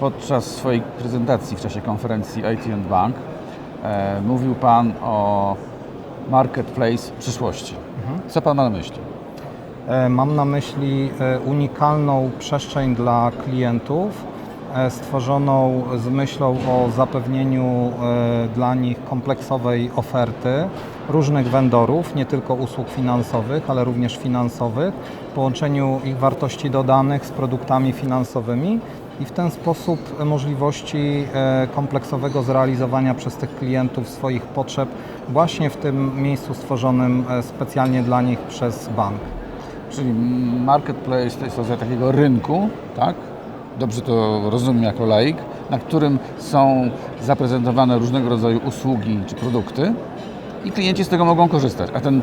Podczas swojej prezentacji w czasie konferencji IT Bank e, mówił Pan o marketplace przyszłości. Co Pan ma na myśli? E, Mam na myśli e, unikalną przestrzeń dla klientów, stworzoną z myślą o zapewnieniu dla nich kompleksowej oferty różnych vendorów, nie tylko usług finansowych, ale również finansowych, połączeniu ich wartości dodanych z produktami finansowymi i w ten sposób możliwości e, kompleksowego zrealizowania przez tych klientów swoich potrzeb właśnie w tym miejscu stworzonym e, specjalnie dla nich przez bank. Czyli marketplace to jest rodzaj takiego rynku, tak? Dobrze to rozumiem jako laik, na którym są zaprezentowane różnego rodzaju usługi czy produkty i klienci z tego mogą korzystać, a ten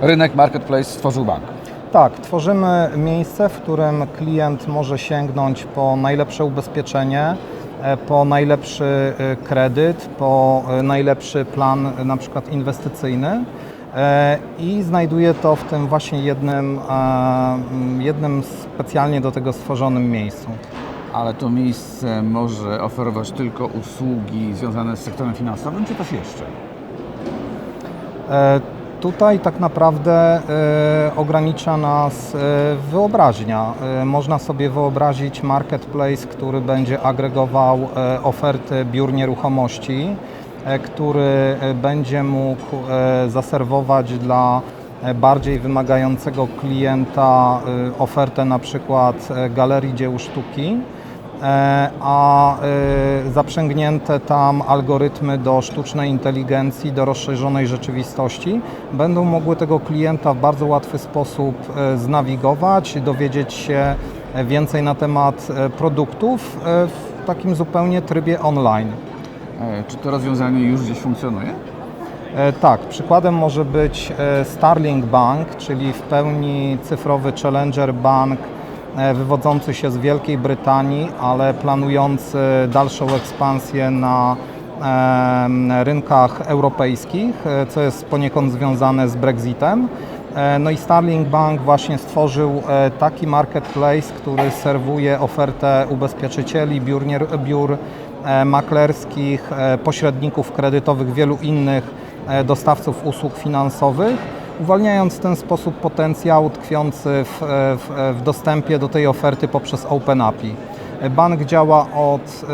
rynek marketplace stworzył bank. Tak, tworzymy miejsce, w którym klient może sięgnąć po najlepsze ubezpieczenie, e, po najlepszy e, kredyt, po e, najlepszy plan na przykład inwestycyjny i znajduje to w tym właśnie jednym, jednym specjalnie do tego stworzonym miejscu. Ale to miejsce może oferować tylko usługi związane z sektorem finansowym, czy coś jeszcze? Tutaj tak naprawdę e, ogranicza nas e, wyobraźnia. E, Można sobie wyobrazić marketplace, który będzie agregował e, oferty biur nieruchomości, e, który e, będzie mógł e, zaserwować dla e, bardziej wymagającego klienta e, ofertę na przykład e, galerii dzieł sztuki. E, a e, zaprzęgnięte tam algorytmy do sztucznej inteligencji, do rozszerzonej rzeczywistości będą mogły tego klienta w bardzo łatwy sposób e, znawigować, dowiedzieć się więcej na temat produktów w takim zupełnie trybie online. Czy to rozwiązanie już gdzieś funkcjonuje? Tak, przykładem może być Starling Bank, czyli w pełni cyfrowy challenger bank wywodzący się z Wielkiej Brytanii, ale planujący dalszą ekspansję na em, rynkach europejskich, e, co jest poniekąd związane z Brexitem. E, No i Starling Bank właśnie stworzył e, taki marketplace, który serwuje ofertę ubezpieczycieli, biur, biur e, maklerskich, e, pośredników kredytowych, wielu innych e, dostawców usług finansowych, uwalniając w ten sposób potencjał tkwiący w, e, w, e, w dostępie do tej oferty poprzez Open API. E, Bank działa od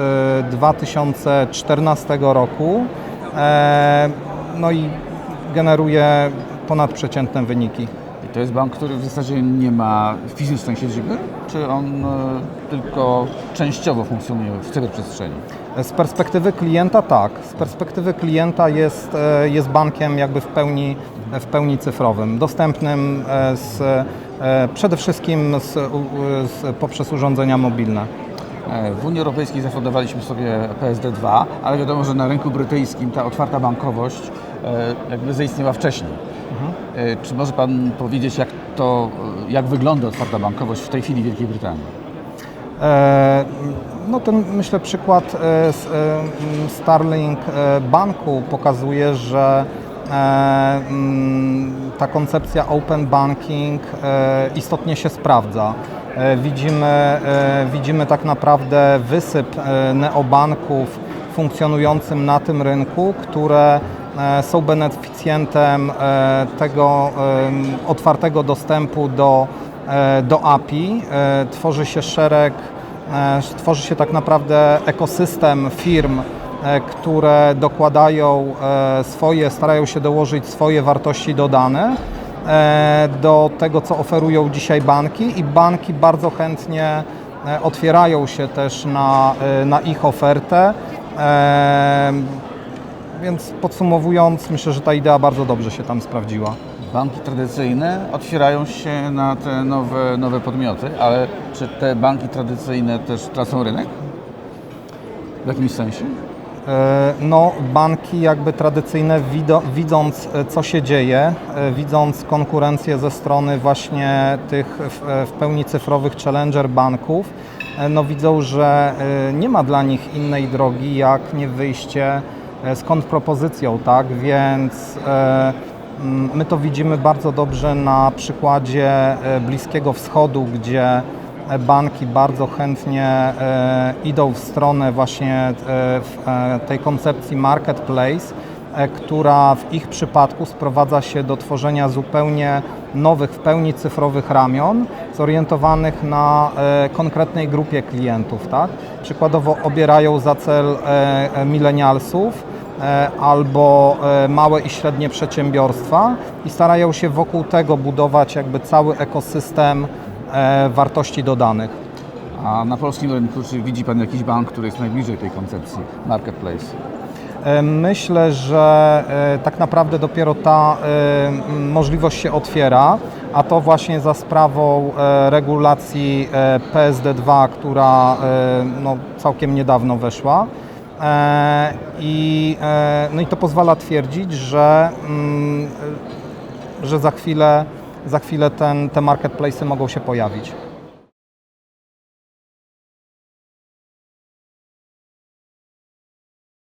e, 2014 roku, e, no i generuje ponadprzeciętne wyniki. I to jest bank, który w zasadzie nie ma fizycznej siedziby, czy on tylko częściowo funkcjonuje w cyberprzestrzeni? Z perspektywy klienta tak. Z perspektywy klienta jest, jest bankiem jakby w pełni, w pełni cyfrowym, dostępnym e, z, e, przede wszystkim z, z, poprzez urządzenia mobilne. E, W Unii Europejskiej zafundowaliśmy sobie PSD2, ale wiadomo, że na rynku brytyjskim ta otwarta bankowość jakby zaistniała wcześniej. E, Czy może Pan powiedzieć, jak to, jak wygląda otwarta bankowość w tej chwili w Wielkiej Brytanii? E, No ten myślę przykład Starling Banku pokazuje, że ta koncepcja open banking e, istotnie się sprawdza. E, Widzimy, e, widzimy tak naprawdę wysyp e, neobanków funkcjonującym na tym rynku, które e, są beneficjentem e, tego otwartego dostępu do, e, do API. E, Tworzy się szereg, e, tworzy się tak naprawdę ekosystem firm, e, które dokładają e, swoje, starają się dołożyć swoje wartości dodane e, do tego, co oferują dzisiaj banki i banki bardzo chętnie e, otwierają się też na, e, na ich ofertę. E, Więc podsumowując, myślę, że ta idea bardzo dobrze się tam sprawdziła. Banki tradycyjne otwierają się na te nowe, nowe podmioty, ale czy te banki tradycyjne też tracą rynek? W jakimś sensie? E, No, banki jakby tradycyjne, widząc e, co się dzieje, e, widząc konkurencję ze strony właśnie tych w, pełni cyfrowych challenger banków, no widzą, że nie ma dla nich innej drogi jak nie wyjście z kontrpropozycją, tak? Więc mm, my to widzimy bardzo dobrze na przykładzie Bliskiego Wschodu, gdzie banki bardzo chętnie e, idą w stronę właśnie e, e, tej koncepcji marketplace, e, która w ich przypadku sprowadza się do tworzenia zupełnie nowych, w pełni cyfrowych ramion, zorientowanych na e, konkretnej grupie klientów. Tak? Przykładowo obierają za cel e, e, milenialsów, e, albo e, małe i średnie przedsiębiorstwa i starają się wokół tego budować jakby cały ekosystem e, wartości dodanych. A na polskim rynku, czy widzi Pan jakiś bank, który jest najbliżej tej koncepcji marketplace? E, Myślę, że e, tak naprawdę dopiero ta e, możliwość się otwiera, a to właśnie za sprawą e, regulacji e, PSD2, która e, no, całkiem niedawno weszła. E, I, e, no i to pozwala twierdzić, że, mm, e, że za chwilę, za chwilę ten, te marketplace'y mogą się pojawić.